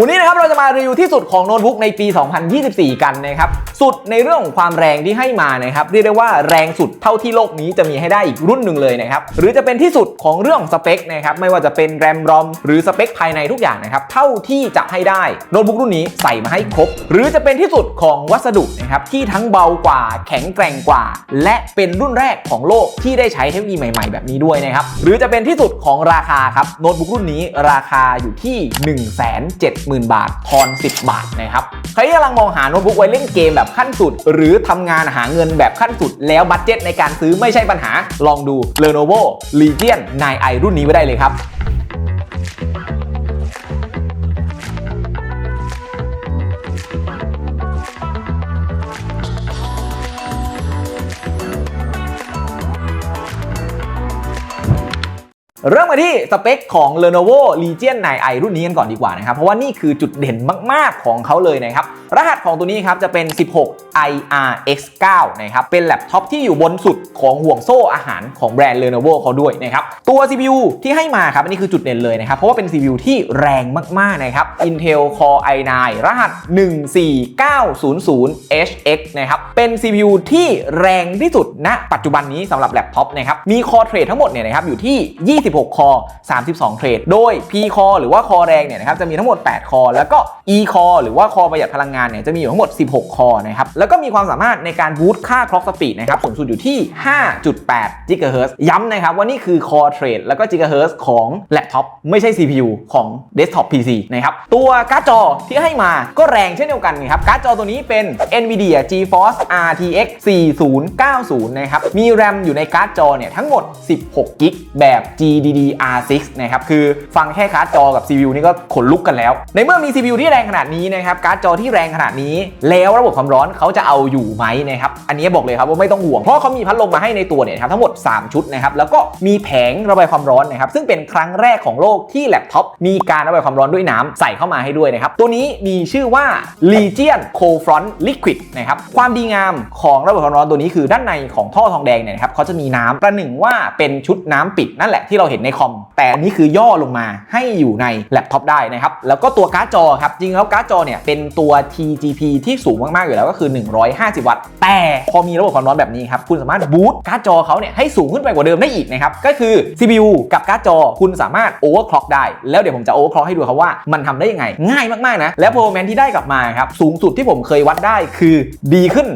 วันนี้นะครับเราจะมารีวิวที่สุดของโน้ตบุ๊กในปี 2024 กันนะครับ สุดในเรื่องของความแรงที่ให้มานะครับเรียกได้ว่าแรงสุดเท่าที่โลกนี้จะมีให้ได้อีกรุ่นหนึ่งเลยนะครับหรือจะเป็นที่สุดของเรื่องของสเปคนะครับไม่ว่าจะเป็นแรมรอมหรือสเปคภายในทุกอย่างนะครับเท่าที่จะให้ได้โน้ตบุ๊กรุ่นนี้ใส่มาให้ครบ หรือจะเป็นที่สุดของวัสดุนะครับที่ทั้งเบากว่า แข็งแกร่งกว่า และเป็นรุ่นแรกของโลกที่ได้ใช้เทคโนโลยีใหม่ ๆ แบบนี้ด้วยนะครับหรือจะเป็นที่สุดของราคาครับโน้ตบุ๊กรุ่นนี้ราคาอยู่ที่ 1 7 0 0 0 0 บาททอน 10 บาทนะครับใครที่กำลังมองหาโน้ตบุ๊กไว้เล่นเกมแบบขั้นสุด หรือทำงานหาเงินแบบขั้นสุด แล้วบัตเจ็ตในการซื้อไม่ใช่ปัญหา ลองดู Lenovo Legion 9i รุ่นนี้ไว้ได้เลยครับ เริ่มมาที่สเปคของ Lenovo Legion 9i รุ่นนี้กันก่อนดีกว่านะครับ เพราะว่านี่คือจุดเด่นมาก ๆ ของเขาเลยนะครับ รหัสของตัวนี้ครับจะเป็น 16 IRX9 นะครับ เป็นแล็ปท็อปที่อยู่บนสุดของห่วงโซ่อาหารของแบรนด์ Lenovo เขาด้วยนะครับ ตัว CPU ที่ให้มาครับ อันนี้คือจุดเด่นเลยนะครับ เพราะว่าเป็น CPU ที่แรงมาก ๆ นะครับ Intel Core i9 รหัส 14900HX นะครับ เป็น CPU ที่แรงที่สุดณ ปัจจุบันนี้สำหรับแล็ปท็อปนะครับ มี Core Trade ทั้งหมดเนี่ยนะครับอยู่ที่ 20 26คอ 32 เทรด โดย P คอหรือว่าคอแรงเนี่ยนะครับจะมีทั้งหมด 8 คอ แล้วก็ E คอหรือว่าคอประหยัดพลังงานเนี่ยจะมีอยู่ทั้งหมด 16 คอนะครับแล้วก็มีความสามารถในการบูตค่า clock speed นะครับสูงสุดอยู่ที่ 5.8 GHz ย้ำนะครับว่านี่คือ Core Trade แล้วก็ GHz ของแล็ปท็อปไม่ใช่ CPU ของ Desktop PC นะครับตัวการ์ดจอที่ให้มาก็แรงเช่นเดียวกันครับการ์ดจอตัวนี้เป็น NVIDIA GeForce RTX 4090 นะครับมี RAM อยู่ในการ์ดจอเนี่ยทั้งหมด 16 กิกแบบ DDR6 นะครับ คือฟังแค่การ์ดจอกับ CPU นี่ก็ขนลุกกันแล้ว ในเมื่อมี CPU ที่แรงขนาดนี้นะครับ การ์ดจอที่แรงขนาดนี้ แล้วระบบความร้อนเขาจะเอาอยู่ไหมนะครับ อันนี้บอกเลยครับว่าไม่ต้องห่วง เพราะเขามีพัดลมมาให้ในตัวเนี่ยครับทั้งหมด 3 ชุดนะครับ แล้วก็มีแผงระบายความร้อนนะครับ ซึ่งเป็นครั้งแรกของโลกที่แล็ปท็อปมีการระบายความร้อนด้วยน้ำใส่เข้ามาให้ด้วยนะครับ ตัวนี้มีชื่อว่า Legion Cold Front Liquid นะครับ ความดีงามของระบบความร้อนตัวนี้คือด้านในของท่อทองแดงเนี่ยนะครับเขาจะมีน้ำประหนึ่งว่าเป็นชุดน้ำปิดนั่นแหละที่เราเห็นในคอม แต่อันนี้คือย่อลงมาให้อยู่ในแล็ปท็อปได้นะครับ แล้วก็ตัวการ์ดจอครับ จริงแล้วการ์ดจอเนี่ยเป็นตัว TGP ที่สูงมากๆอยู่แล้วก็คือ 150 วัตต์ แต่พอมีระบบความร้อนแบบนี้ครับ คุณสามารถบูตการ์ดจอเขาเนี่ยให้สูงขึ้นไปกว่าเดิมได้อีกนะครับ ก็คือ CPU กับการ์ดจอคุณสามารถ overclock ได้ แล้วเดี๋ยวผมจะ overclock ให้ดูครับว่ามันทำได้ยังไง ง่ายมากๆนะ แล้ว performance ที่ได้กลับมาครับสูงสุดที่ผมเคยวัดได้คือดีขึ้น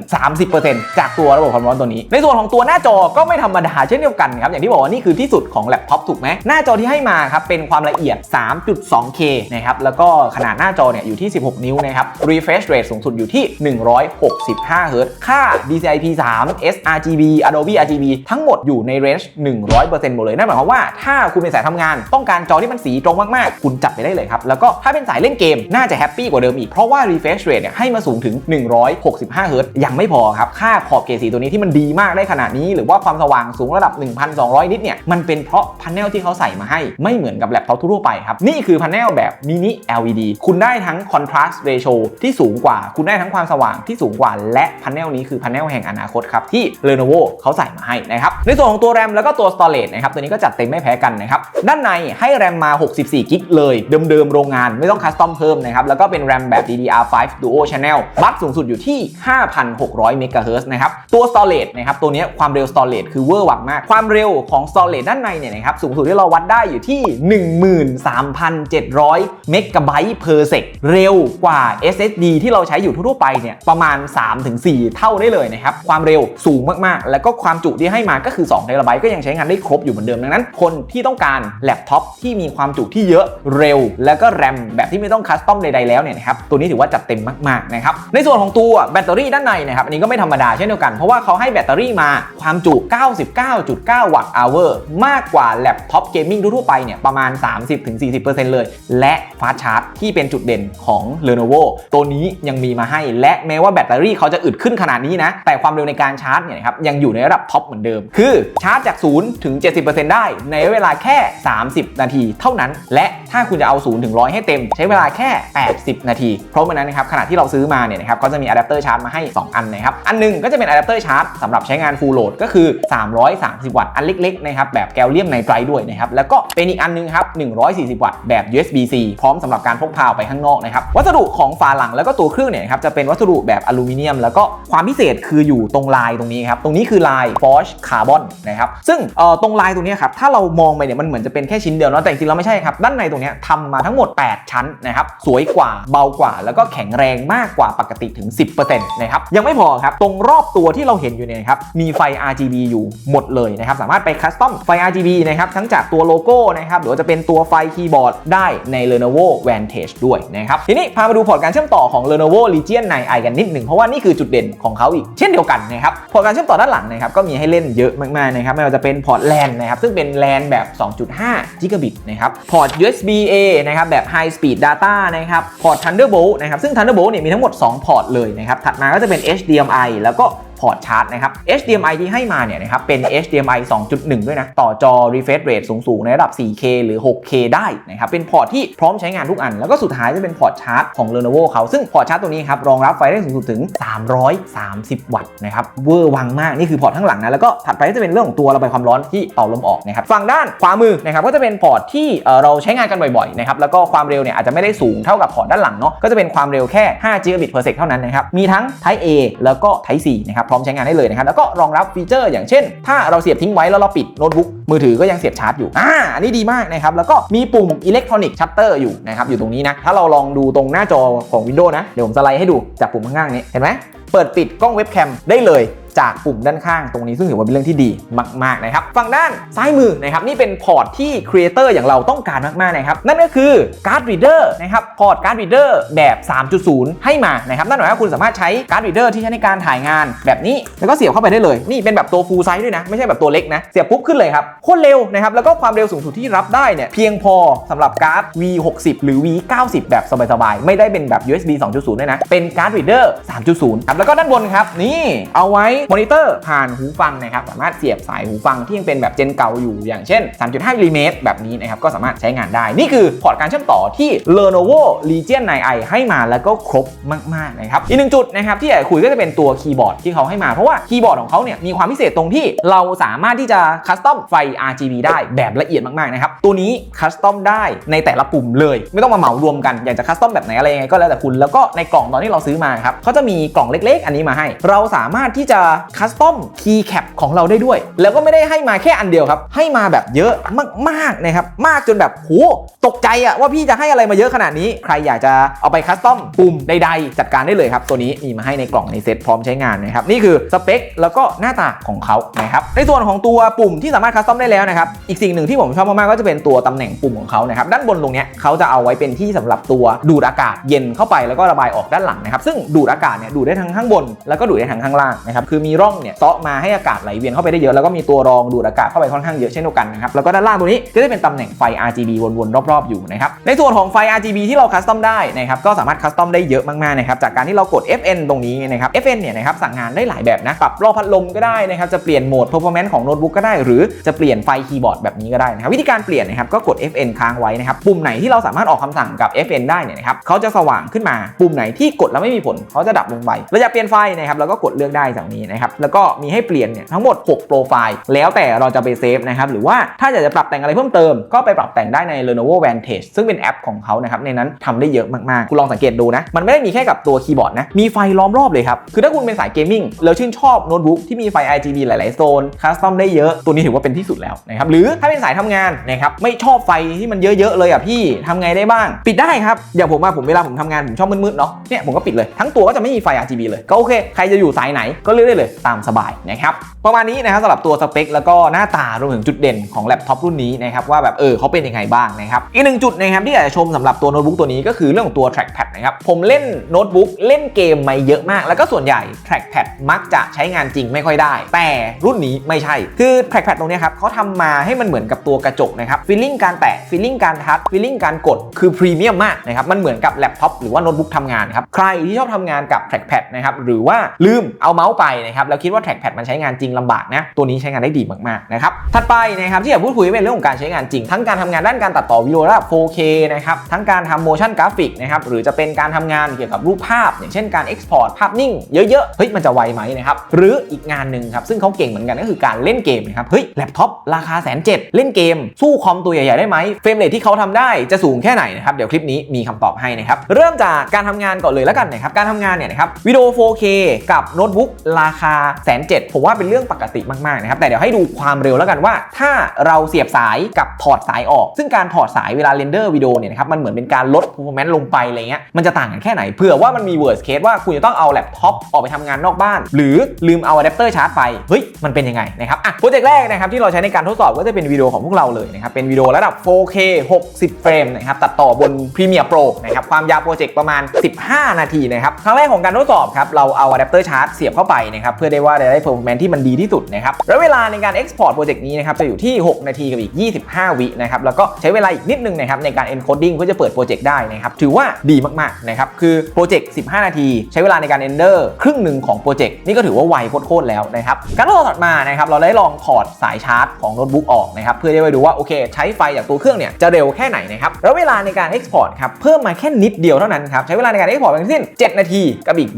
30%จากตัวระบบความร้อนตัวนี้ ในส่วนของตัวหน้าจอก็ไม่ธรรมดาเช่นเดียวกันครับอย่างที่บอกว่านี่คือที่สุดของแล็ปท็อปถูกไหมหน้าจอที่ให้มาครับเป็นความละเอียด 3.2K นะครับแล้วก็ขนาดหน้าจอเนี่ยอยู่ที่ 16 นิ้วนะครับ refresh rate สูงสุดอยู่ที่ 165 Hz ค่า DCI P3 sRGB Adobe RGB ทั้งหมดอยู่ใน range 100%หมดเลย นั่นหมายความว่าถ้าคุณเป็นสายทำงาน ต้องการจอที่มันสีตรงมาก ๆ คุณจัดไปได้เลยครับ แล้วก็ถ้าเป็นสายเล่นเกม น่าจะแฮปปี้กว่าเดิมอีก เพราะว่า refresh rate เนี่ยให้มาสูงถึง 165 Hz ยังไม่พอครับ ค่าขอบเกสีตัวนี้ที่มันดีมากได้ขนาดนี้ หรือว่าความสว่างสูงระดับ 1,200 นิตเนี่ยมันเป็นเพราะพาเนลที่เขาใส่มาให้ไม่เหมือนกับแล็ปท็อปทั่วไปครับ นี่คือพาเนลแบบมินิ LED คุณได้ทั้ง contrast ratio ที่สูงกว่า คุณได้ทั้งความสว่างที่สูงกว่า และพาเนลนี้คือพาเนลแห่งอนาคตครับที่ Lenovo เขาใส่มาให้นะครับ ในส่วนของตัว RAM แล้วก็ตัว storage นะครับตัวนี้ก็จัดเต็มไม่แพ้กันนะครับ ด้านในให้ RAM มา 64 กิกเลย เดิมๆ โรงงานไม่ต้องคัสตอมเพิ่มนะครับ แล้วก็เป็น RAM แบบ DDR5 Duo Channel บัคสูงสุดอยู่ที่ 5,600 MHz นะครับ ตัว storage นะครับ ตัวนี้ความเร็ว storage คือเวอร์หวังมาก ความเร็วของ storage ด้านในเนี่ยนะครับสูงสุดที่เราวัดได้อยู่ที่ 13,700 MB per sec เร็วกว่า SSD ที่เราใช้อยู่ทั่วไปเนี่ยประมาณ 3-4 เท่าได้เลยนะครับ ความเร็วสูงมากๆ แล้วก็ความจุที่ให้มาก็คือ2 t b ก็ยังใช้งานได้ครบอยู่เหมือนเดิมดังนั้น คนที่ต้องการแล็ปท็อปที่มีความจุที่เยอะเร็ว แล้วก็แรมแบบที่ไม่ต้องคัสตอมใดๆแล้วเนี่ยนะครับตัวนี้ถือว่าจัดเต็มมากๆนะครับในส่วนของตัวแบตเตอรี่ด้านในนะครับอันนี้ก็ไม่ธรรมดาเช่นเดียวกันเพราะว่าเขาให้แบตเตอรี่มาความจุ 99.9 วัตต์อเวอร์มากกว่าแลปท็อปเกมมิ่งทั่วไปเนี่ยประมาณ 30-40%เลย และฟาสชาร์จที่เป็นจุดเด่นของ Lenovo ตัวนี้ยังมีมาให้ และแม้ว่าแบตเตอรี่เขาจะอึดขึ้นขนาดนี้นะ แต่ความเร็วในการชาร์จเนี่ยครับยังอยู่ในระดับท็อปเหมือนเดิม คือชาร์จจาก 0 ถึง 70%ได้ ในเวลาแค่ 30 นาทีเท่านั้น และถ้าคุณจะเอา 0 ถึง 100 ให้เต็ม ใช้เวลาแค่ 80 นาที เพราะฉะนั้นนะครับขณะที่เราซื้อมาเนี่ยนะครับก็จะมีอะแดปเตอร์ชาร์จมาให้ 2 อันนะครับ อันหนึงก็จะเป็นอะแดปเตอร์ชาร์จสำหรับใช้งาน Full Load ก็คือ 330 วัตต์อันเล็กๆนะครับแบบแกลเลียมไนไตรด้วยนะครับแล้วก็เป็นอีกอันนึงครับ 140 วัตต์แบบ USB-C พร้อมสำหรับการพกพาไปข้างนอกนะครับวัสดุของฝาหลังแล้วก็ตัวเครื่องเนี่ยครับจะเป็นวัสดุแบบอลูมิเนียม แล้วก็ความพิเศษคืออยู่ตรงลายตรงนี้ครับตรงนี้คือลาย Forge Carbon นะครับซึ่งตรงลายตรงนี้ครับถ้าเรามองไปเนี่ยมันเหมือนจะเป็นแค่ชิ้นเดียวเนาะแต่จริงๆแล้วไม่ใช่ครับด้านในตรงนี้ทำมาทั้งหมด 8 ชั้นนะครับสวยกว่าเบากว่า แล้วก็แข็งแรงมากกว่าปกติถึง 10%นะครับยังไม่พอครับตรงรอบตัวที่เราเห็นอยู่เนี่ยครับมีไฟ RGB อยู่หมดเลยนะครับสามารถไปคัสตอมไฟ RGB นะครับทั้งจากตัวโลโก้นะครับหรือว่าจะเป็นตัวไฟคีย์บอร์ดได้ใน Lenovo Vantage ด้วยนะครับทีนี้พามาดูพอร์ตการเชื่อมต่อของ Lenovo Legion 9i กันนิดหนึ่งเพราะว่านี่คือจุดเด่นของเขาอีกเช่นเดียวกันนะครับพอร์ตการเชื่อมต่อด้านหลังนะครับก็มีให้เล่นเยอะมากๆนะครับไม่ว่าจะเป็นพอร์ต LAN นะครับซึ่งเป็น LAN แบบ 2.5 Gbit นะครับพอร์ต USB A นะครับแบบ High Speed Data นะครับพอร์ต Thunderbolt นะครับซึ่ง Thunderbolt เนี่ยมีทั้งหมด 2 พอร์ตเลยนะครับถัดมาก็จะเป็น HDMI แล้วก็ พอร์ตชาร์จนะครับ HDMI ที่ให้มาเนี่ยนะครับเป็น HDMI 2.1 ด้วยนะ ต่อจอ refresh rate สูง ๆ ในระดับ 4K หรือ 6K ได้นะครับเป็นพอร์ตที่พร้อมใช้งานทุกอัน แล้วก็สุดท้ายจะเป็นพอร์ตชาร์จของ Lenovo เขา ซึ่งพอร์ตชาร์จตัวนี้ครับรองรับไฟได้สูงสุดถึง 330 วัตต์นะครับเวอร์วังมากนี่คือพอร์ตข้างหลังนะแล้วก็ถัดไปก็จะเป็นเรื่องของตัวระบายความร้อนที่เป่าลมออกนะครับฝั่งด้านขวามือนะครับก็จะเป็นพอร์ตที่เราใช้งานกันบ่อยๆนะครับแล้วก็ความเร็วเนี่ยอาจจะไม่ได้สูงเท่ากับพอร์ตด้านหลังเนาะก็จะเป็นความเร็วแค่5 g b per sec เท่านั้นนะครับมีทั้ง Type A แล้วก็ Type C นะครับพร้อมใช้งานได้เลยนะครับ แล้วก็รองรับฟีเจอร์ อย่างเช่น ถ้าเราเสียบทิ้งไว้แล้วเราปิดโน้ตบุ๊กมือถือก็ยังเสียบชาร์จอยู่อ่าอันนี้ดีมากนะครับ แล้วก็มีปุ่มอิเล็กทรอนิกส์ชัตเตอร์อยู่นะครับ อยู่ตรงนี้นะ ถ้าเราลองดูตรงหน้าจอของ Windows นะ เดี๋ยวผมสไลด์ให้ดูจากปุ่มข้างๆนี้ เห็นไหมเปิดปิดกล้องเว็บแคมได้เลย จากปุ่มด้านข้างตรงนี้ซึ่งถือว่าเป็นเรื่องที่ดีมากๆนะครับฝั่งด้านซ้ายมือนะครับนี่เป็นพอร์ตที่ครีเอเตอร์อย่างเราต้องการมากๆนะครับนั่นก็คือการ์ดรีเดอร์นะครับพอร์ตการ์ดรีเดอร์แบบ 3.0 ให้มานะครับนั่นหมายว่าคุณสามารถใช้การ์ดรีเดอร์ที่ใช้ในการถ่ายงานแบบนี้ แล้วก็เสียบเข้าไปได้เลย นี่เป็นแบบตัว full size ด้วยนะ ไม่ใช่แบบตัวเล็กนะ เสียบปุ๊บขึ้นเลยครับโคตรเร็วนะครับแล้วก็ความเร็วสูงสุดที่รับได้เนี่ยเพียงพอสำหรับการ์ด V60 หรือ V90 แบบสบายๆไม่ได้เป็นแบบ USB 2.0ด้วยนะเป็นการ์ดรีเดอร์3.0ครับแล้วก็ด้านบนครับนี่เอาไว้มอนิเตอร์ผ่านหูฟังนะครับสามารถเสียบสายหูฟังที่ยังเป็นแบบเจนเก่าอยู่อย่างเช่น 3.5มิลลิเมตรแบบนี้นะครับก็สามารถใช้งานได้ นี่คือพอร์ตการเชื่อมต่อที่ Lenovo Legion 9i ให้มาแล้วก็ครบมากๆนะครับอีกหนึ่งจุดนะครับที่อยากคุยก็จะเป็นตัวคีย์บอร์ดที่เขาให้มาเพราะว่าคีย์บอร์ดของเขาเนี่ยมีความพิเศษตรงที่เราสามารถที่จะคัสตอมไฟ RGB ได้แบบละเอียดมากๆนะครับตัวนี้คัสตอมได้ในแต่ละปุ่มเลย ไม่ต้องมาเหมารวมกันอยากจะคัสตอมแบบไหนอะไรยังไงก็แล้วแต่คุณแล้วก็ในกล่องตอนที่เราซื้อมาครับเขาจะมีกล่องเล็ก ๆ อันนี้มาให้ เราสามารถที่จะคัสตอมคีย์แคปของเราได้ด้วย แล้วก็ไม่ได้ให้มาแค่อันเดียวครับ ให้มาแบบเยอะมากๆนะครับ มากจนแบบโหตกใจอะว่าพี่จะให้อะไรมาเยอะขนาดนี้ ใครอยากจะเอาไปคัสตอมปุ่มใดๆ จัดการได้เลยครับ ตัวนี้มีมาให้ในกล่องในเซ็ตพร้อมใช้งานนะครับ นี่คือสเปคแล้วก็หน้าตาของเขานะครับ ในส่วนของตัวปุ่มที่สามารถคัสตอมได้แล้วนะครับ อีกสิ่งหนึ่งที่ผมชอบมากๆก็จะเป็นตัวตำแหน่งปุ่มของเขานะครับ ด้านบนตรงเนี้ยเขาจะเอาไว้เป็นที่สำหรับตัวดูดอากาศเย็นเข้าไปแล้วก็ระบายออกด้านหลังนะครับ ซึ่งดูดอากาศเนี่ยดูดได้ทั้งข้างบน แล้วก็ดูดได้ทั้งข้างล่างนะครับคือมีร่องเนี่ยเซาะมาให้อากาศไหลเวียนเข้าไปได้เยอะแล้วก็มีตัวรองดูดอากาศเข้าไปค่อนข้างเยอะเช่นเดียวกันนะครับแล้วก็ด้านล่างตัวนี้ก็จะเป็นตำแหน่งไฟ RGB วนๆรอบๆอยู่นะครับในส่วนของไฟ RGB ที่เราคัสตอมได้นะครับก็สามารถคัสตอมได้เยอะมากๆนะครับจากการที่เรากด FN ตรงนี้นะครับ FN เนี่ยนะครับสั่งงานได้หลายแบบนะปรับรอบพัดลมก็ได้นะครับจะเปลี่ยนโหมด performance ของโน้ตบุ๊กก็ได้ หรือจะเปลี่ยนไฟคีย์บอร์ดแบบนี้ก็ได้นะครับวิธีการเปลี่ยนนะครับก็กด FN ค้างไว้นะครับปุ่มไหนที่เราสามารถออกคำสั่งกับ FN ได้เนี่ยนะครับเขาจะสว่างขึ้นมาปุ่มไหนที่กดแล้วไม่มีผลเขาจะดับลงไปเราอยากเปลี่ยนไฟนะครับเราก็กดเลือกได้จากนี้นะครับแล้วก็มีให้เปลี่ยนเนี่ยทั้งหมด 6 โปรไฟล์ แล้วแต่เราจะไปเซฟนะครับหรือว่าถ้าอยากจะปรับแต่งอะไรเพิ่มเติมก็ไปปรับแต่งได้ใน Lenovo Vantage ซึ่งเป็นแอปของเขานะครับในนั้นทำได้เยอะมากๆ คุณลองสังเกตดูนะ มันไม่ได้มีแค่กับตัวคีย์บอร์ดนะ มีไฟล้อมรอบเลยครับ คือถ้าคุณเป็นสายเกมมิ่งแล้วชื่นชอบโน้ตบุ๊กที่มีไฟ RGB หลาย ๆ โซน คัสตอมได้เยอะ ตัวนี้ถือว่าเป็นที่สุดแล้วนะครับ หรือถ้าเป็นสายทำงานนะครับ ไม่ชอบไฟที่มันเยอะ ๆ เลยอะพี่ทำไงได้บ้าง ปิดได้ครับ อย่างผมอะผมเวลาผมทำงานผมชอบมืด ๆ เนาะ เนี่ยผมก็ปิดเลย ทั้งตัวก็จะไม่มีไฟ RGB เลย ก็โอเค ใครจะอยู่สายไหนก็เลือกได้เลยตามสบายนะครับประมาณนี้นะครับสำหรับตัวสเปค แล้วก็หน้าตารวมถึงจุดเด่นของแล็ปท็อปรุ่นนี้นะครับว่าแบบเออเขาเป็นยังไงบ้างนะครับอีกหนึ่งจุดนะครับที่อยากจะชมสำหรับตัวโน้ตบุ๊กตัวนี้ก็คือเรื่องของตัว trackpad นะครับผมเล่นโน้ตบุ๊กเล่นเกมมาเยอะมาก แล้วก็ส่วนใหญ่ trackpad มักจะใช้งานจริงไม่ค่อยได้ แต่รุ่นนี้ไม่ใช่ คือ trackpad ตรงนี้ครับเขาทำมาให้มันเหมือนกับตัวกระจกนะครับฟีลลิ่งการแตะฟีลลิ่งการทัชฟีลลิ่งการกดคือพรีเมียมมากนะครับมันเหมือนกับแล็ปท็อปหรือว่าโน้ตบุ๊กทำงานครับใครที่ชอบทำงานกับ trackpad นะครับหรือว่าลืมเอาเมาส์ไปนะครับแล้วคิดว่า trackpad มันใช้งานจริงลำบากนะตัวนี้ใช้งานได้ดีมากๆนะครับถัดไปนะครับที่อยากพูดคุยเป็นเรื่องของการใช้งานจริง ทั้งการทำงานด้านการตัดต่อวิดีโอระดับ 4K นะครับทั้งการทำ motion graphic นะครับหรือจะเป็นการทำงานเกี่ยวกับรูปภาพ อย่างเช่นการ export ภาพนิ่งเยอะๆเฮ้ยมันจะไวไหมนะครับหรืออีกงานหนึ่งครับซึ่งเขาเก่งเหมือนกันก็คือการเล่นเกมนะครับเฮ้ยแล็ปท็อปราคาแสนเจ็ดเล่นเกม สู้คอมตัวใหญ่ๆได้ไหมเฟรมเรทที่เขาทำได้จะสูงแค่ไหนนะครับเดี๋ยวคลิปนี้มีคำตอบให้นะครับเริ่มจากการทำงานก่อนเลยแล้วกันนะครับการทำงานเนี่ยนะครับวิดีโอ 4K กับโน้ตบุ๊กราคาแสนเจ็ดผมว่าเป็นเรื่องปกติมาก ๆ นะครับ แต่เดี๋ยวให้ดูความเร็วแล้วกันว่า ถ้าเราเสียบสายกับถอดสายออก ซึ่งการถอดสายเวลาเรนเดอร์วิดีโอเนี่ยนะครับมันเหมือนเป็นการลด performance ลงไปอะไรเงี้ยมันจะต่างกันแค่ไหนเผื่อว่ามันมี worst case ว่าคุณจะต้องเอาแล็ปท็อปออกไปทำงานนอกบ้าน หรือลืมเอาอะแดปเตอร์ชาร์จไปเฮ้ยมันเป็นยังไงนะครับอะโปรเจกต์แรกนะครับที่เราใช้ในการทดสอบก็จะเป็นวิดีโอของพวกเราเลยนะครับเป็นวิดีโอระดับ 4K 60 เฟรมนะครับตัดต่อบน Premiere Pro นะครับความยาวโปรเจกต์ประมาณ 15 นาทีนะครับครั้งแรกของการทดสอบครับเราเอาอะแดปเตอร์ชาร์จเสียบเข้าไปนะครับเพื่อได้ว่าจะได้ performance ที่มันดีที่สุดนะครับแล้วเวลาในการ export โปรเจกต์นี้นะครับจะอยู่ที่ 6 นาทีกับอีก 25 วินะครับแล้วก็ใช้เวลาอีกนิดนึงนะครับในการ encoding เพื่อจะเปิดโปรเจกต์ได้นะครับถือว่าดีมากๆนะครับคือโปรเจกต์15 นาที ใช้เวลาในการ render ครึ่งหนึ่งของโปรเจกต์นี่ก็ถือว่าไวโคตรๆแล้วนะครับการทดสอบถัดมานะครับเราได้ลองถอดสายชาร์จของโน้ตบุ๊กออกนะครับเพื่อได้ไปดูว่าโอเค ใช้ไฟจากตัวเครื่องเนี่ยจะเร็วแค่ไหนนะครับแล้วเวลาในการ export ครับเพิ่มมาแค่นิดเดียวเท่านั้นครับใช้เวลาในการ export ทั้งสิ้น 7 นาทีกับอีก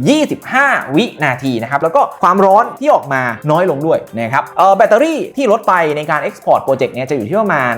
25 วินาทีนะครับแล้วก็ความร้อนที่ออกมาน้อยลงด้วยนะครับเออแบตเตอรี่ที่ลดไปในการ export โปรเจกต์เนี่ยจะอยู่ที่ประมาณ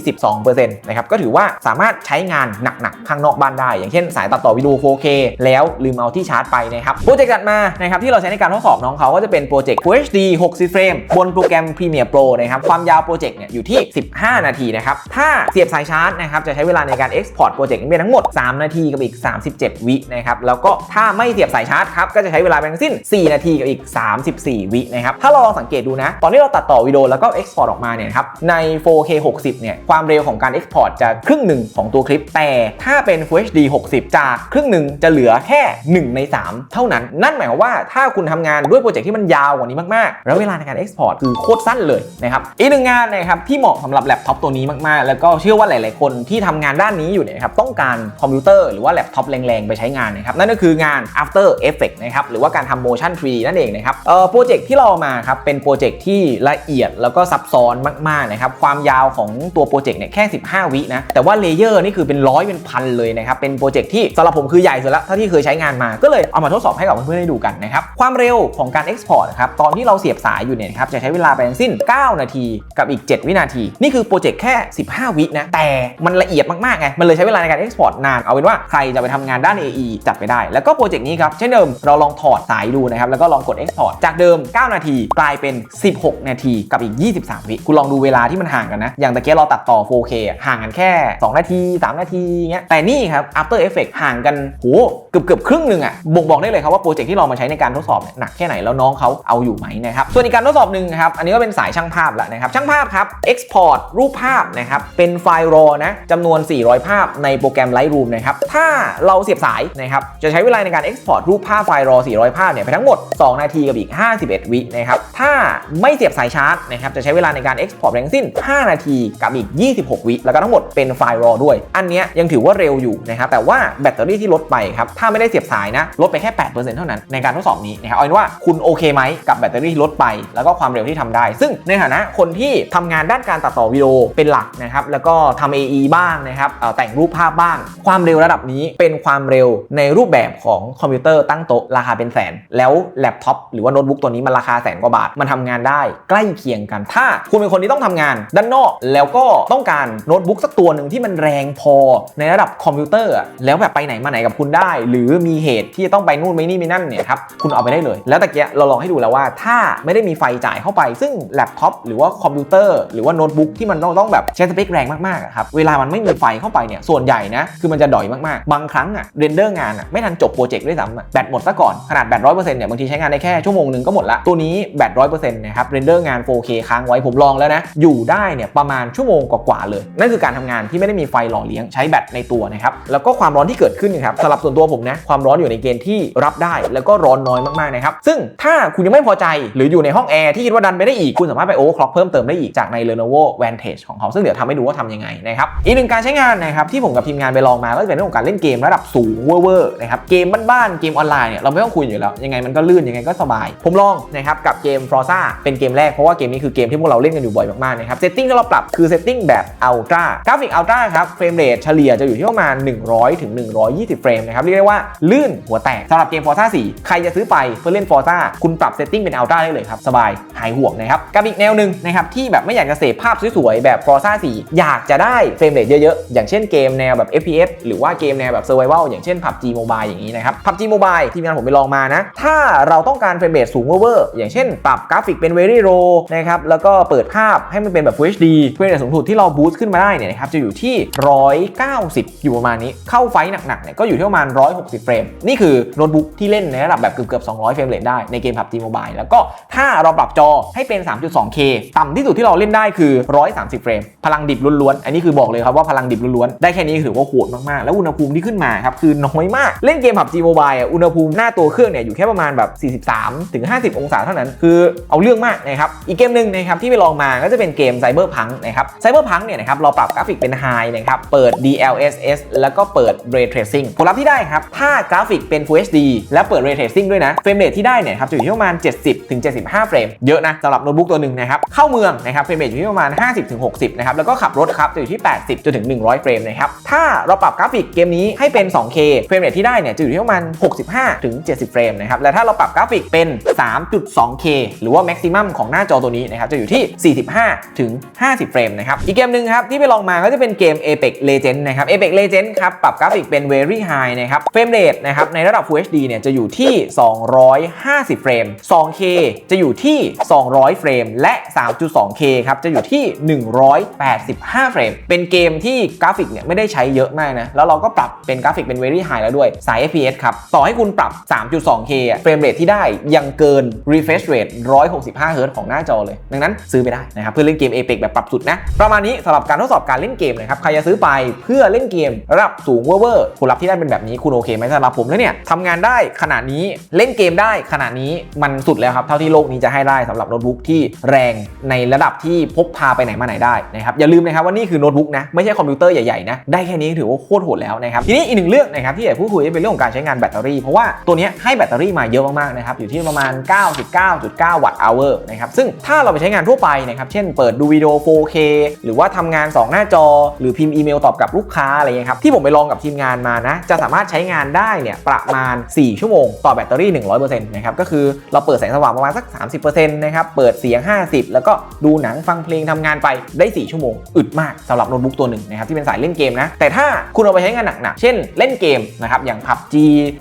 22%นะครับก็ถือว่าสามารถใช้งานหนักๆข้างนอกบ้านได้ อย่างเช่นสายตัดต่อวิดีโอ 4K แล้วลืมเอาที่ชาร์จไปนะครับโปรเจกต์ถัดมานะครับที่เราใช้ในการทดสอบน้องเขาก็จะเป็นโปรเจกต์ Full HD 60 เฟรมบนโปรแกรม Premiere Pro นะครับความยาวโปรเจกต์เนี่ยอยู่ที่ 15 นาทีนะครับถ้าเสียบสายชาร์จนะครับจะใช้เวลาในการ export โปรเจกต์นี้เป็นทั้งหมด 3 นาทีกับอีก 37 วินะครับแล้วก็ถ้าไม่เสียบสายชาร์จครับก็จะใช้เวลาเป็นทั้งสิ้น 4 นาทีกับอีก34 วินะครับ ถ้าเราลองสังเกตดูนะ ตอนที่เราตัดต่อวิดีโอแล้วก็ export อร์ตออกมาเนี่ยครับ ใน 4K 60 เนี่ย ความเร็วของการ export จะครึ่งหนึ่งของตัวคลิป แต่ถ้าเป็น Full HD 60 จากครึ่งหนึ่งจะเหลือแค่ 1 ใน 3 เท่านั้น นั่นหมายความว่าถ้าคุณทำงานด้วยโปรเจกต์ที่มันยาวกว่านี้มากๆ แล้วเวลาในการ export คือโคตรสั้นเลยนะครับ อีกหนึ่งงานนะครับที่เหมาะสำหรับแล็ปท็อปตัวนี้มากๆ แล้วก็เชื่อว่าหลาย ๆ คนที่ทำงานด้านนี้อยู่เนี่ยครับต้องการคอมพิวเตอร์หรือว่าแล็ปท็อปแรงๆไปใช้งานนะครับนั่นก็คืองาน After Effect นะครับหรือว่าการทำ motion 3D นั่นเองนะครับเอ่อโปรเจกต์ที่เรามาครับเป็นโปรเจกต์ที่ละเอียดแล้วก็ซับซ้อนมากๆนะครับความยาวของตัวโปรเจกต์เนี่ยแค่ 15 วินะแต่ว่าเลเยอร์นี่คือเป็นร้อยเป็นพันเลยนะครับเป็นโปรเจกต์ที่สำหรับผมคือใหญ่สุดแล้วเท่าที่เคยใช้งานมาก็เลยเอามาทดสอบให้กับเพื่อนๆได้ดูกันนะครับความเร็วของการ Export ครับตอนที่เราเสียบสายอยู่เนี่ยครับจะใช้เวลาไปทั้งสิ้น 9 นาทีกับอีก 7 วินาที นี่คือโปรเจกต์แค่ 15 วินะแต่มันละเอียดมากๆไงมันเลยใช้เวลาในการ Export นานเอาเป็นว่าใครจะไปทำงานด้าน AE จัดไปได้ แล้วก็โปรเจกต์นี้ครับเช่นเดิมเราลองถอดสายดูนะครับแล้วก็ลองกด Export จากเดิม 9 นาที กลายเป็น 16 นาทีกับอีก 23 วิคุณลองดูเวลาที่มันห่างกันนะ อย่างตะเกียเราตัดต่อ 4K ห่างกันแค่ 2 นาที 3 นาทีเงี้ยแต่นี่ครับ After effect ห่างกันโหเกือบเกือบครึ่งหนึ่งอะบ่งบอกได้เลยครับว่าโปรเจกต์ที่เรามาใช้ในการทดสอบเนี่ยหนักแค่ไหนแล้วน้องเขาเอาอยู่ไหมนะครับส่วนอีกการทดสอบหนึ่งครับอันนี้ก็เป็นสายช่างภาพแล้วนะครับช่างภาพครับ Export รูปภาพนะครับเป็นไฟล์ RAW นะจำนวน 400 ภาพในโปรแกรม Lightroom นะครับถ้าเราเสียบสายนะครับจะใช้เวลาในการ Export รูปภาพไฟล์ RAW 400 ภาพเนี่ยไปทั้งหมด 2นาทีกับอีก 51 วินะครับ ถ้าไม่เสียบสายชาร์จนะครับ จะใช้เวลาในการ Export ทั้งสิ้น 5 นาทีกับอีก 26 วิ แล้วก็ทั้งหมดเป็นไฟล์ RAW ด้วย อันนี้ยังถือว่าเร็วอยู่นะครับ แต่ว่าแบตเตอรี่ที่ลดไปครับ ถ้าไม่ได้เสียบสายนะ ลดไปแค่ 8%เท่านั้นในการทดสอบนี้นะครับเอาเป็นว่าคุณโอเคไหมกับแบตเตอรี่ที่ลดไป แล้วก็ความเร็วที่ทำได้ ซึ่งในฐานะคนที่ทำงานด้านการตัดต่อวิดีโอเป็นหลักนะครับ แล้วก็ทำ AE บ้างนะครับเออแต่งรูปภาพบ้าง ความเร็วระดับนี้เป็นความเร็วในรูปแบบของคอมพิวเตอร์ตั้งโต๊ะราคาเป็นแสน แล้วแล็ปท็อปหรือว่าโน้ตบุ๊กตัวนี้มันราคาแสนกว่าบาท มันทำงานได้ใกล้เคียงกัน ถ้าคุณเป็นคนที่ต้องทำงานด้านนอกแล้วก็ต้องการโน้ตบุ๊กสักตัวหนึ่งที่มันแรงพอในระดับคอมพิวเตอร์แล้วแบบไปไหนมาไหนกับคุณได้ หรือมีเหตุที่จะต้องไปนู่นไปนี่ไปนั่นเนี่ยครับคุณเอาไปได้เลย แล้วตะเกียเราลองให้ดูแล้วว่า ถ้าไม่ได้มีไฟจ่ายเข้าไป ซึ่งแล็ปท็อปหรือว่าคอมพิวเตอร์หรือว่าโน้ตบุ๊กที่มันต้องต้องแบบใช้สเปคแรงมากๆครับเวลามันไม่มีไฟเข้าไปเนี่ยส่วนใหญ่นะคือมันจะดอยมากๆ บางครั้งอะเรนเดอร์งานอะไม่ทันจบโปรเจกต์ด้วยซ้ำแบตหมดซะก่อนขนาดแบตร้อยเปอร์เซ็นต์เนี่ยบางทีใช้งานไดแค่ชั่วโมงหนึ่งก็หมดละ ตัวนี้แบตร้อยเปอร์เซ็นต์นะครับเรนเดอร์งาน 4K ค้างไว้ผมลองแล้วนะ อยู่ได้เนี่ยประมาณชั่วโมงกว่าๆเลย นั่นคือการทำงานที่ไม่ได้มีไฟหล่อเลี้ยงใช้แบตในตัวนะครับแล้วก็ความร้อนที่เกิดขึ้นนะครับสำหรับส่วนตัวผมนะความร้อนอยู่ในเกณฑ์ที่รับได้ แล้วก็ร้อนน้อยมากๆนะครับซึ่งถ้าคุณยังไม่พอใจหรืออยู่ในห้องแอร์ที่คิดว่าดันไปได้อีก คุณสามารถไปโอเวอร์คล็อกเพิ่มเติมได้อีกจากใน Lenovo Vantage ของเขาซึ่งเดี๋ยวทำให้ดูว่าทำยังไงนะครับอีกหนึ่งการใช้งานนะครับที่ผมกับทีมงานไปลองมาก็จะเป็นเรื่องของการเล่นเกมระดับสูงเวอร์ๆนะครับเกมบ้านๆเกมออนไลน์เนี่ยเราไม่ต้องคุยอยู่แล้วยังไงมันก็ลื่นยังไงก็สบาย ผมลองนะครับกับเกม f r o z a เป็นเกมแรกเพราะว่าเกมนี้คือเกมที่พวกเราเล่นกันอยู่บ่อยมากๆนะครับเซตติ้งที่เราปรับคือเซตติ้งแบบ Ultra กราฟิก Ultra ครับเฟรมเรทเฉลี่ยจะอยู่ที่ประมาณ 100ถึง120 เฟรมนะครับเรียกได้ว่าลื่นหัวแตกสำหรับเกม Forza 4 ใครจะซื้อไปเพื่อเล่น Forza คุณปรับเซตติ้งเป็น Ultra ได้เลยครับสบายหายห่วงนะครับกับอีกแนวหนึ่งนะครับที่แบบไม่อยากจะเสพภาพสวยๆแบบ Forza 4 อยากจะได้เฟรมเรทเยอะๆ อย่างเช่นเกมแนวแบบ FPS หรือว่าเกมแนวแบบ Survival อย่างเช่น PUBG Mobile อย่างนี้นะครับ PUBG Mobile ทีมงานผมไปลองมานะ ถ้าเราต้องการเฟรมเรทสูงเวอร์อย่างเช่น ปรับกราฟิกเป็น Very Low นะครับแล้วก็เปิดภาพให้มันเป็นแบบ Full HD เฟรมเรทสูงสุดที่เราบูสต์ขึ้นมาได้เนี่ยนะครับจะอยู่ที่ 190 อยู่ประมาณนี้เข้าไฟหนักๆเนี่ยก็อยู่ที่ประมาณ 160 เฟรม นี่คือโน้ตบุ๊กที่เล่นในระดับแบบเกือบๆ200 เฟรมเรทได้ในเกม PUBG Mobile แล้วก็ถ้าเราปรับจอให้เป็น 3.2K ต่ำที่สุดที่เราเล่นได้คือ 130 เฟรม พลังดิบล้วนๆ อันนี้คือบอกเลยครับว่าพลังดิบล้วนๆ ได้แค่นี้ถือว่าโหดมากๆ แล้วอุณหภูมิที่ขึ้นมาครับคือน้อยมาก เล่นเกม PUBG Mobile อะอุณหภูมิหน้าตัวเครื่องเนี่ยอยู่แค่ประมาณแบบ3ถึง50 องศาเท่านั้น คือเอาเรื่องมากนะครับ อีกเกมหนึ่งนะครับที่ไปลองมาก็จะเป็นเกม Cyberpunk นะครับ Cyberpunk เนี่ยนะครับเราปรับกราฟิกเป็น High นะครับเปิด DLSS แล้วก็เปิด Ray Tracing ผลลัพธ์ที่ได้ครับ ถ้ากราฟิกเป็น Full HD และเปิด Ray Tracing ด้วยนะเฟรมเรทที่ได้เนี่ยครับจะอยู่ที่ประมาณ 70ถึง75 เฟรมเยอะนะสำหรับโน้ตบุ๊กตัวหนึ่งนะครับเข้าเมืองนะครับเฟรมเรทอยู่ที่ประมาณ 50ถึง60นะครับแล้วก็ขับรถครับจะอยู่ที่ 80จนถึง 100 เฟรมนะครับถ้าเราปรับกราฟิกเกมนี้ให้เป็น 2K เฟรมเรทที่ได้เนี่ยจะอยู่ที่ประมาณ65ถึง70 เฟรมนะครับและถ้าเราปรับกราฟิกเป็น 3.2K หรือว่าแม็กซิมัมของหน้าจอตัวนี้นะครับจะอยู่ที่ 45 ถึง 50 เฟรมนะครับ อีกเกมหนึ่งครับที่ไปลองมาก็จะเป็นเกม Apex Legends นะครับ Apex Legends ครับปรับกราฟิกเป็น Very High นะครับเฟรมเรทนะครับในระดับ Full HD เนี่ยจะอยู่ที่ 250 เฟรม 2K จะอยู่ที่ 200 เฟรม และ 3.2K ครับจะอยู่ที่ 185 เฟรม เป็นเกมที่กราฟิกเนี่ยไม่ได้ใช้เยอะมากนะแล้วเราก็ปรับเป็นกราฟิกเป็น Very High แล้วด้วยสาย FPS ครับต่อให้คุณปรับ 3.2K เฟรมเรทที่ได้ยังเกิน refresh rate 165 Hz ของหน้าจอเลย ดังนั้นซื้อไปได้นะครับเพื่อเล่นเกม Apex แบบปรับสุดนะ ประมาณนี้สำหรับการทดสอบการเล่นเกมนะครับใครจะซื้อไปเพื่อเล่นเกมระดับสูงเวอร์ผลลัพธ์ที่ได้เป็นแบบนี้คุณโอเคไหมสำหรับผมแล้วเนี่ยทำงานได้ขนาดนี้เล่นเกมได้ขนาดนี้มันสุดแล้วครับเท่าที่โลกนี้จะให้ได้สำหรับโน้ตบุ๊กที่แรงในระดับที่พกพาไปไหนมาไหนได้นะครับอย่าลืมนะครับว่านี่คือโน้ตบุ๊กนะไม่ใช่คอมพิวเตอร์ใหญ่ๆนะได้แค่นี้ถือว่าโคตรโหดแล้วนะครับทีนี้อีกหนึ่งเรื่องนะครับที่อยากพูดคุยเป็นเรื่องของการใช้งานแบตเตอรี่เพราะว่าตัวนี้ให้แบตเตอรี่มาเยอะมากๆนะครับอยู่ที่ประมาณ 99.9 วัตต์เอาเวอร์นะครับซึ่งถ้าเราไปใช้งานทั่วไปนะครับเช่นเปิดดูวิดีโอ 4K หรือว่าทำงาน 2 หน้าจอ หรือพิมพ์อีเมลตอบกับลูกค้าอะไรเงี้ยครับที่ผมไปลองกับทีมงานมานะจะสามารถใช้งานได้เนี่ยประมาณ 4 ชั่วโมง ต่อแบตเตอรี่ 100%นะครับก็คือเราเปิดแสงสว่างประมาณสัก 30%นะครับเปิดเสียง 50 แล้วก็ดูหนังฟังเพลงทำงานไปได้ 4 ชั่วโมง อึดมากสำหรับโน้ตบุ๊กตัวหนึ่งนะครับที่เป็นสายเล่นเกมนะแต่ถ้าคุณเอาไปใช้งานหนักๆเช่นเล่นเกมนะครับอย่าง PUBG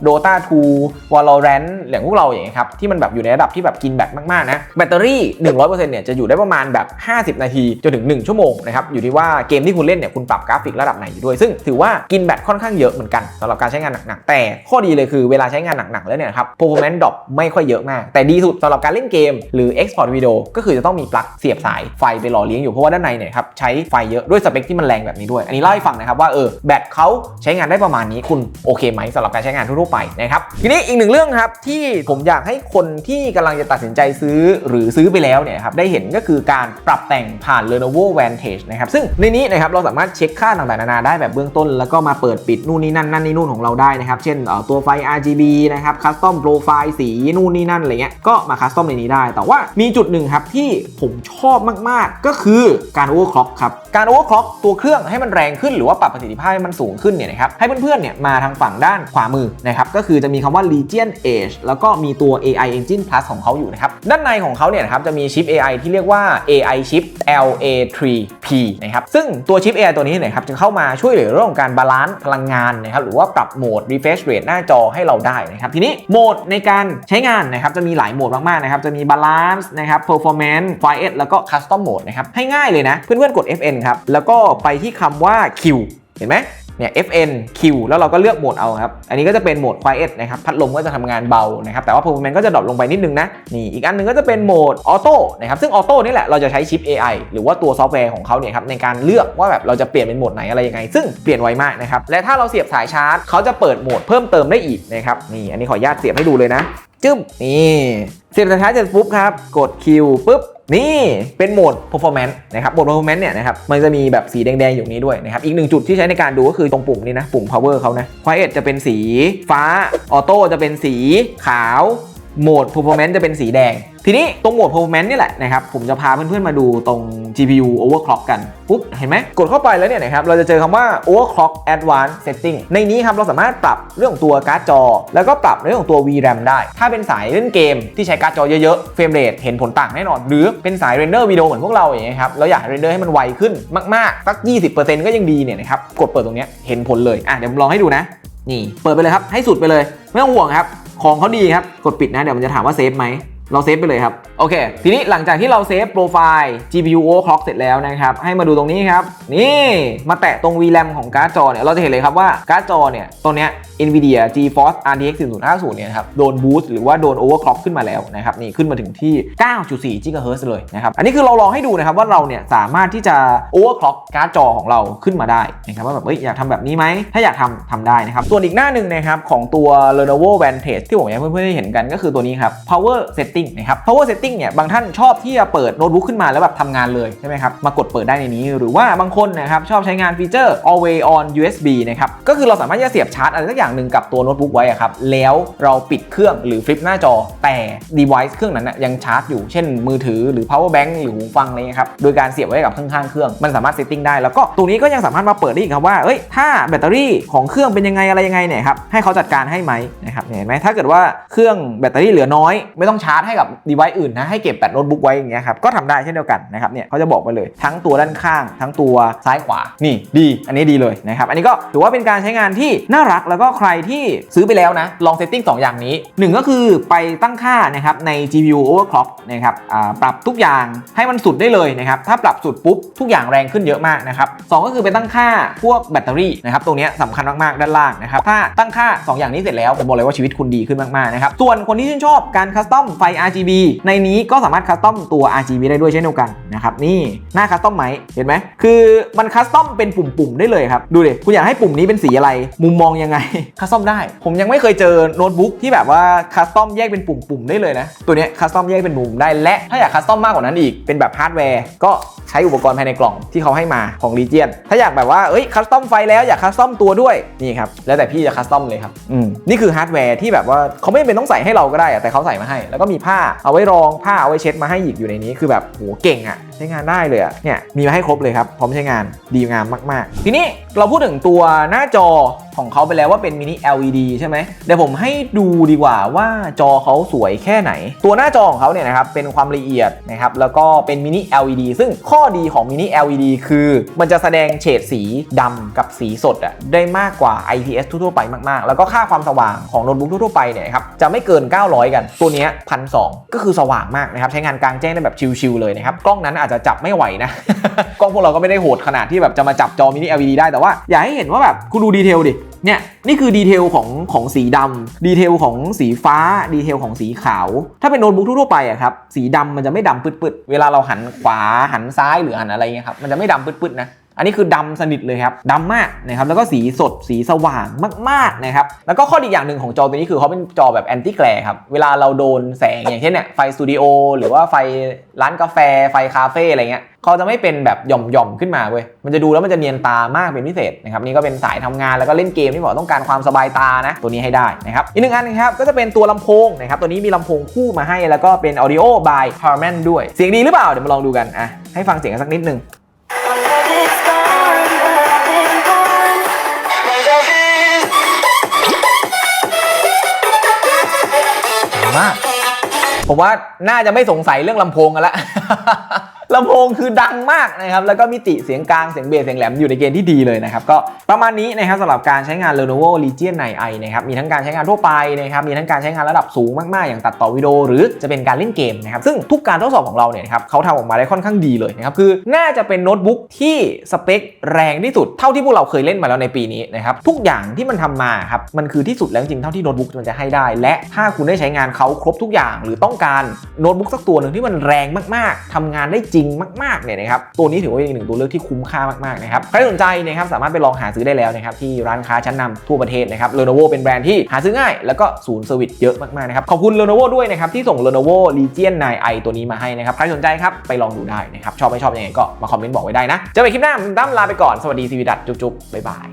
Dota 2 Valorant อย่างพวกเราอย่างเงี้ยครับที่มันแบบอยู่ในระดับที่แบบกินแบตมากๆนะแบตเตอรี่ 100%เนี่ยจะอยู่ได้ประมาณแบบ 50 นาทีจนถึง 1 ชั่วโมงนะครับอยู่ที่ว่าเกมที่คุณเล่นเนี่ยคุณปรับกราฟิกระดับไหนอยู่ด้วย ซึ่งถือว่ากินแบตค่อนข้างเยอะเหมือนกันสำหรับการใช้งานหนักๆแต่ข้อดีเลยคือเวลาใช้งานหนักๆแล้วเนี่ยครับ performance drop ไม่ค่อยเยอะมาก แต่ดีสุดสำหรับการเล่นเกมหรือ export วิดีโอก็คือจะต้องมีปลั๊กเสียบสายไฟไปหล่อเลี้ยงอยู่เพราะว่าด้านในเนี่ยครับใช้ไฟเยอะด้วยสเปคที่มันแรงแบบนี้ด้วย อันนี้เล่าให้ฟังนะครับว่าเออแบตเขาใช้งานได้ประมาณนี้คุณโอเคไหมสำหรับการใช้งานทั่วๆไปนะครับทีนี้อีกหนึ่งเรื่องครับที่ผมอยากให้คนที่กำลังจะตัดสินใจซื้อหรือซื้อไปแล้วเนี่ยครับได้เห็นก็คือการปรับแต่งผ่าน Lenovo Vantage นะครับซึ่งในนี้นะครับเราสามารถเช็คค่าต่างๆนานาได้แบบเบื้องต้น แล้วก็มาเปิดปิดนู่นนี่นั่นนั่นนี่นู่นของเราได้นะครับเช่นตัวไฟ RGB นะครับคัสตอมโปรไฟล์สีนู่นนี่นั่นอะไรเงี้ยก็มาคัสตอมในนี้ได้ แต่ว่ามีจุดหนึ่งครับที่ผมชอบมากๆ ก็คือการ overclock ครับ การ overclock ตัวเครื่องให้มันแรงขึ้นหรือว่าปรับประสิทธิภาพให้มันสูงขึ้นเนี่ยนะครับให้เพื่อนๆเนี่ยมาทางฝั่งด้านขวามือนะครับก็คือจะมีคำว่า Legion Edge แล้วก็มีตัว AI Engine Plus ของเขาอยู่นะครับด้านในของเขาเนี่ยนะครับจะมีชิป AI ที่เรียกว่า AI chip LA3P นะครับซึ่งตัวชิป AI ตัวนี้นะครับจะเข้ามาช่วยเหลือเรื่องของการบาลานซ์พลังงานนะครับหรือว่าปรับโหมด refresh rate หน้าจอให้เราได้นะครับทีนี้โหมดในการใช้งานนะครับจะมีหลายโหมดมากๆนะครับจะมี balance นะครับ performance fire แล้วก็ custom mode นะครับให้ง่ายเลยนะเพื่อนๆกด FN ครับแล้วก็ไปที่คำว่า Q เห็นไหมเนี่ย FN Q แล้วเราก็เลือกโหมดเอาครับ อันนี้ก็จะเป็นโหมด Quiet นะครับ พัดลมก็จะทำงานเบานะครับ แต่ว่า performance ก็จะดรอปลงไปนิดนึงนะ นี่ อีกอันหนึงก็จะเป็นโหมด Auto นะครับ ซึ่ง Auto นี่แหละ เราจะใช้ชิป AI หรือว่าตัวซอฟต์แวร์ของเขาเนี่ยครับในการเลือกว่าแบบเราจะเปลี่ยนเป็นโหมดไหนอะไรยังไง ซึ่งเปลี่ยนไวมากนะครับ และถ้าเราเสียบสายชาร์จเขาจะเปิดโหมดเพิ่มเติมได้อีกนะครับ นี่ อันนี้ขออนุญาตเสียบให้ดูเลยนะ จึ๊บ นี่ เสียบสายชาร์จเสร็จปุ๊บครับ กด Q ปุ๊บ นี่เป็นโหมด performance นะครับโหมด performance เนี่ยนะครับมันจะมีแบบสีแดงๆอยู่นี้ด้วยนะครับอีกหนึ่งจุดที่ใช้ในการดูก็คือตรงปุ่มนี้นะปุ่ม power เขานะ quiet จะเป็นสีฟ้า auto จะเป็นสีขาว โหมด performance จะเป็นสีแดง ทีนี้ตรงโหมด performance นี่แหละนะครับ ผมจะพาเพื่อนๆมาดูตรง GPU overclock กัน ปุ๊บ เห็นไหม กดเข้าไปแล้วเนี่ยนะครับ เราจะเจอคำว่า overclock advanced setting ในนี้ครับ เราสามารถปรับเรื่องตัวการ์ดจอ แล้วก็ปรับเรื่องของตัว VRAM ได้ ถ้าเป็นสายเล่นเกมที่ใช้การ์ดจอเยอะๆ เฟรมเรทเห็นผลต่างแน่นอน หรือเป็นสายเรนเดอร์วิดีโอเหมือนพวกเราอย่างเงี้ยครับ เราอยากเรนเดอร์ให้มันไวขึ้นมากๆ สัก 20%ก็ยังดีเนี่ยนะครับ กดเปิดตรงเนี้ยเห็นผลเลย อะเดี๋ยวผมลองให้ดูนะ นี่ เปิดไปเลยครับ ให้สุดไปเลย ไม่ต้องห่วงครับ ของเขาดีครับ กดปิดนะ เดี๋ยวมันจะถามว่าเซฟไหม เราเซฟไปเลยครับ โอเค ทีนี้หลังจากที่เราเซฟโปรไฟล์ GPU overclock เสร็จแล้วนะครับ ให้มาดูตรงนี้ครับ นี่มาแตะตรง VRAM ของการ์ดจอเนี่ย เราจะเห็นเลยครับว่าการ์ดจอเนี่ยตัวเนี้ย NVIDIA GeForce RTX 4050 เนี่ยครับ โดนบูสต์หรือว่าโดน overclock ขึ้นมาแล้วนะครับ นี่ขึ้นมาถึงที่ 9.4 GHz เลยนะครับ อันนี้คือเราลองให้ดูนะครับว่าเราเนี่ยสามารถที่จะ overclock การ์ดจอของเราขึ้นมาได้นะครับว่าแบบเอ้ยอยากทำแบบนี้ไหมถ้าอยากทำทำได้นะครับส่วนอีกหน้าหนึ่งนะครับของตัว Lenovo Vantage ที่ผมอยากให้เพื่อนๆได้เห็นกันก็คือตัวนี้ครับ power setting นะครับ power setting เนี่ยบางท่านชอบที่จะเปิดโน้ตบุ๊กขึ้นมาแล้วแบบทำงานเลยใช่ไหมครับมากดเปิดได้ในนี้ หรือว่าบางคนนะครับชอบใช้งานฟีเจอร์ always on USB นะครับก็คือเราสามารถจะเสียบชาร์จอะไรสักอย่างหนึ่งกับตัวโน้ตบุ๊กไว้ครับแล้วเราปิดเครื่องหรือฟลิปหน้าจอ แต่ device เครื่องนั้นนะยังชาร์จอยู่เช่น มือถือหรือ power bank หรือหูฟังอะไรเงี้ยครับโดยการเสียบไว้กับข้างๆเครื่องมันสามารถเซตติ้งได้แล้วก็ตรงนี้ก็ยังสามารถมาเปิดได้อีกครับว่าเอ้ยถ้าแบตเตอรี่ของเครื่องเป็นยังไงอะไรยังไงเนี่ยครับให้เขาจัดการให้ไหมนะครับเห็นไหมถ้าเกิดว่าเครื่องแบตเตอรี่เหลือน้อยไม่ต้องชาร์จให้กับ device อื่นนะให้เก็บแบตโน้ตบุ๊กไว้อย่างเงี้ยครับก็ทำได้เช่นเดียวกันนะครับเนี่ยเขาจะบอกไปเลยทั้งตัวด้านข้าง ทั้งตัวซ้ายขวานี่ดี อันนี้ดีเลยนะครับอันนี้ก็ถือว่าเป็นการใช้งานที่น่ารักแล้วก็ใครที่ซื้อไปแล้วนะลองเซตติ้ง2อย่างนี้ 1 ก็คือไปตั้งค่านะครับใน GPU overclock นะครับอ่าปรับทุกอย่างให้มันสุดได้เลยนะครับถ้าปรับสุดปุ๊บทุกอย่างแรงขึ้นเยอะมากนะครับสองก็คือไปตั้งค่าพวกแบตเตอรี่นะครับตรงนี้สำคัญมากๆด้านล่างนะครับถ้าตั้งค่า 2 อย่างนี้เสร็จแล้วผมบอกเลยว่าชีวิตคุณดีขึ้นมากๆนะครับส่วนคนที่ชื่นชอบการคัสตอมไฟ RGB ในนี้ก็สามารถคัสตอมตัว RGB ได้ด้วยเช่นเดียวกันนะครับนี่หน้าคัสตอมไหมเห็นไหมคือมันคัสตอมเป็นปุ่มๆได้เลยครับดูดิคุณอยากให้ปุ่มนี้เป็นสีอะไร มุมมองยังไงคัสตอมได้ ผมยังไม่เคยเจอโน้ตบุ๊กที่แบบว่าคัสตอมแยกเป็นปุ่มๆได้เลยนะตัวนี้คัสตอมแยกเป็นมุมได้และถ้าอยากคัสตอมมากกว่านั้นอีกเป็นแบบฮาร์ดแวร์ก็ใช้อุปกรณ์ภายในกล่องที่เขาให้มาของ Legion ถ้าอยากแบบว่าเอ้ยคัสตอมไฟแล้วอยากคัสตอมตัวด้วยนี่ครับแล้วแต่พี่จะคัสตอมเลยครับอืมนี่คือฮาร์ดแวร์ที่แบบว่าเขาไม่เป็นต้องใส่ให้เราก็ได้แต่เขาใส่มาให้แล้วก็มีผ้าเอาไว้รองผ้าเอาไว้เช็ดมาให้อีกอยู่ในนี้คือแบบโหเก่งอะใช้งานได้เลยอะเนี่ยมีมาให้ครบเลยครับพร้อมใช้งานดีงามมาก ๆ ทีนี้ เราพูดถึงตัวหน้าจอของเขาไปแล้วว่าเป็นมินิ LED ใช่ไหมเดี๋ยวผมให้ดูดีกว่าว่าจอเขาสวยแค่ไหน ตัวหน้าจอของเขาเนี่ยนะครับเป็นความละเอียดนะครับแล้วก็เป็นมินิ LED ซึ่งข้อดีของมินิ LED คือมันจะแสดงเฉดสีดำกับสีสดอะได้มากกว่า IPS ทั่วไปมากๆ แล้วก็ค่าความสว่างของโน้ตบุ๊กทั่วไปเนี่ยครับจะไม่เกิน 900 กัน ตัวนี้พันสก็คือสว่างมากนะครับใช้งานกลางแจ้งได้แบบชิลๆเลยนะครับกล้องนั้นอาจจะจับไม่ไหวนะกล้องพวกเราก็ไม่ได้โหดขนาดที่แบบจะมาจับจอมินิ LED ได้แต่ว่าอยากให้เห็นว่าแบบคุณดูดีเทลดิเนี่ยนี่คือดีเทลของของสีดำดีเทลของสีฟ้า ดีเทลของสีขาว ถ้าเป็นโน้ตบุ๊กทั่วไปอะครับสีดำมันจะไม่ดำปืดๆเวลาเราหันขวาหันซ้ายหรือหันอะไรเงี้ยครับมันจะไม่ดำปืดๆนะ อันนี้คือดำสนิทเลยครับดำมากนะครับแล้วก็สีสดสีสว่างมากๆนะครับแล้วก็ข้อดีอย่างหนึ่งของจอตัวนี้คือเขาเป็นจอแบบแอนตี้แกลครับเวลาเราโดนแสงอย่างเช่นเนี่ยไฟสตูดิโอหรือว่าไฟร้านกาแฟ ไฟคาเฟ่อะไรเงี้ยเขาจะไม่เป็นแบบหย่อมๆขึ้นมาเว้ยมันจะดูแล้วมันจะเนียนตามากเป็นพิเศษนะครับนี่ก็เป็นสายทำงานแล้วก็เล่นเกมที่บอกต้องการความสบายตานะตัวนี้ให้ได้นะครับอีกหนึ่งอันนะครับก็จะเป็นตัวลำโพงนะครับตัวนี้มีลำโพงคู่มาให้แล้วก็เป็น audio by Harman ด้วย เสียงดีหรือเปล่าเดี๋ยวมาลองดูกันอะให้ฟังเสียงกันสักนิดนึง มาก ผมว่าน่าจะไม่สงสัยเรื่องลำโพงกันละ ลำโพงคือดังมากนะครับ แล้วก็มิติเสียงกลาง เสียงเบส เสียงแหลมอยู่ในเกณฑ์ที่ดีเลยนะครับ ก็ประมาณนี้นะครับสำหรับการใช้งาน Lenovo Legion 9i นะครับ มีทั้งการใช้งานทั่วไปนะครับ มีทั้งการใช้งานระดับสูงมากๆ อย่างตัดต่อวิดีโอหรือจะเป็นการเล่นเกมนะครับ ซึ่งทุกการทดสอบของเราเนี่ยครับเขาทำออกมาได้ค่อนข้างดีเลยนะครับ คือน่าจะเป็นโน้ตบุ๊กที่สเปคแรงที่สุดเท่าที่พวกเราเคยเล่นมาแล้วในปีนี้นะครับ ทุกอย่างที่มันทำมาครับ มันคือที่สุดแล้วจริงเท่าที่โน้ตบุ๊กมันจะให้ได้ และถ้าคุณได้ใช้งานเขาครบทุกอย่าง หรือต้องการโน้ตบุ๊กสักตัวหนึ่งที่มันแรงมากๆทำงานได้จริงริงมากๆเนี่ยนะครับตัวนี้ถือว่าเป็นอีกหนึ่งตัวเลือกที่คุ้มค่ามากๆนะครับใครสนใจนะครับสามารถไปลองหาซื้อได้แล้วนะครับที่ร้านค้าชั้นนำทั่วประเทศนะครับ Lenovo เป็นแบรนด์ที่หาซื้อง่าย แล้วก็ศูนย์เซอร์วิสเยอะมากๆนะครับขอบคุณ Lenovo ด้วยนะครับที่ส่ง Lenovo Legion 9i ตัวนี้มาให้นะครับใครสนใจครับไปลองดูได้นะครับชอบไม่ชอบยังไงก็มาคอมเมนต์บอกไว้ได้นะเจอกันคลิปหน้าตั้มลาไปก่อนสวัสดีซีวีดัตจุ๊บๆบ๊ายบาย